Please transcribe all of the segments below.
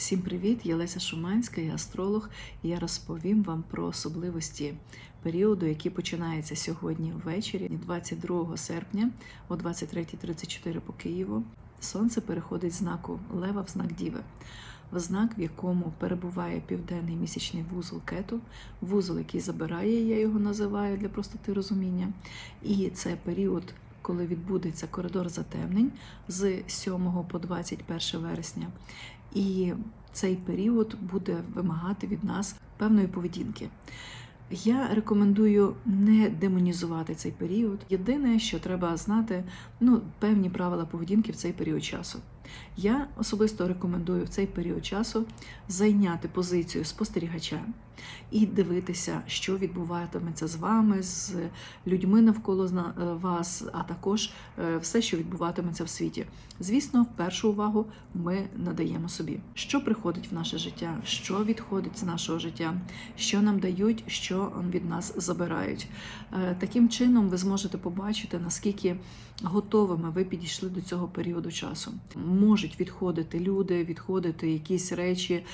Всім привіт! Я Леся Шуманська, я астролог, і я розповім вам про особливості періоду, який починається сьогодні ввечері, 22 серпня о 23.34 по Києву. Сонце переходить з знаку Лева в знак Діви. В знак, в якому перебуває південний місячний вузол кету, вузол, який забирає, я його називаю для простоти розуміння. І це період, коли відбудеться коридор затемнень з 7 по 21 вересня. І цей період буде вимагати від нас певної поведінки. Я рекомендую не демонізувати цей період. Єдине, що треба знати, ну певні правила поведінки в цей період часу. Я особисто рекомендую в цей період часу зайняти позицію спостерігача і дивитися, що відбуватиметься з вами, з людьми навколо е, вас, а також е, все, що відбуватиметься в світі. Звісно, першу увагу ми надаємо собі, що приходить в наше життя, що відходить з нашого життя, що нам дають, що від нас забирають. Е, Таким чином, ви зможете побачити, наскільки готовими ви підійшли до цього періоду часу. Можуть відходити люди, відходити якісь речі,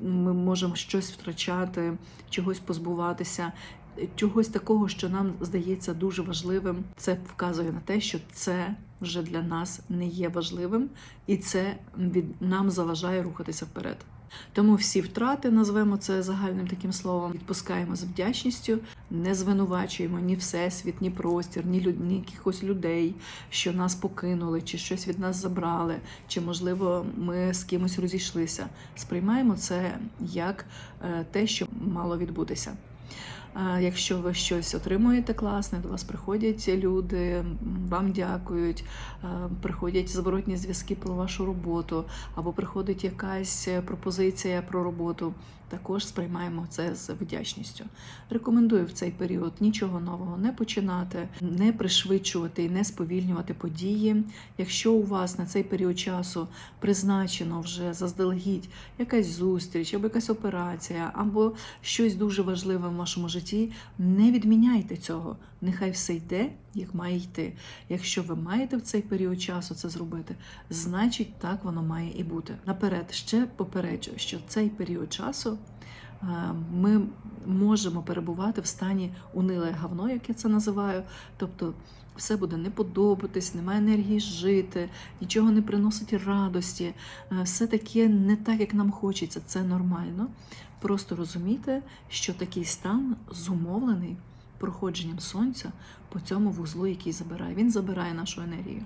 ми можемо щось втрачати, чогось позбуватися. Чогось такого, що нам здається дуже важливим, це вказує на те, що це вже для нас не є важливим, і це від нам заважає рухатися вперед. Тому всі втрати, назвемо це загальним таким словом, відпускаємо з вдячністю, не звинувачуємо ні всесвіт, ні простір, ні, люд, ні якихось людей, що нас покинули, чи щось від нас забрали, чи можливо ми з кимось розійшлися. Сприймаємо це як е, те, що мало відбутися. Якщо ви щось отримуєте класне, до вас приходять люди, вам дякують, приходять зворотні зв'язки про вашу роботу, або приходить якась е, пропозиція про роботу. Також сприймаємо це з вдячністю. Рекомендую в цей період нічого нового не починати, не пришвидшувати і не сповільнювати події. Якщо у вас на цей період часу призначено вже заздалегідь якась зустріч, або якась операція, або щось дуже важливе в вашому житті, не відміняйте цього. Нехай все йде, як має йти. Якщо ви маєте в цей період часу це зробити, значить так воно має і бути. Наперед ще попереджую, що цей період часу е, ми можемо перебувати в стані униле говно, як я це називаю. Тобто все буде не подобатись, немає енергії жити, нічого не приносить радості, е, все таке не так, як нам хочеться. Це нормально. Просто розумійте, що такий стан зумовлений проходженням сонця по цьому вузлу, який забирає. Він забирає нашу енергію.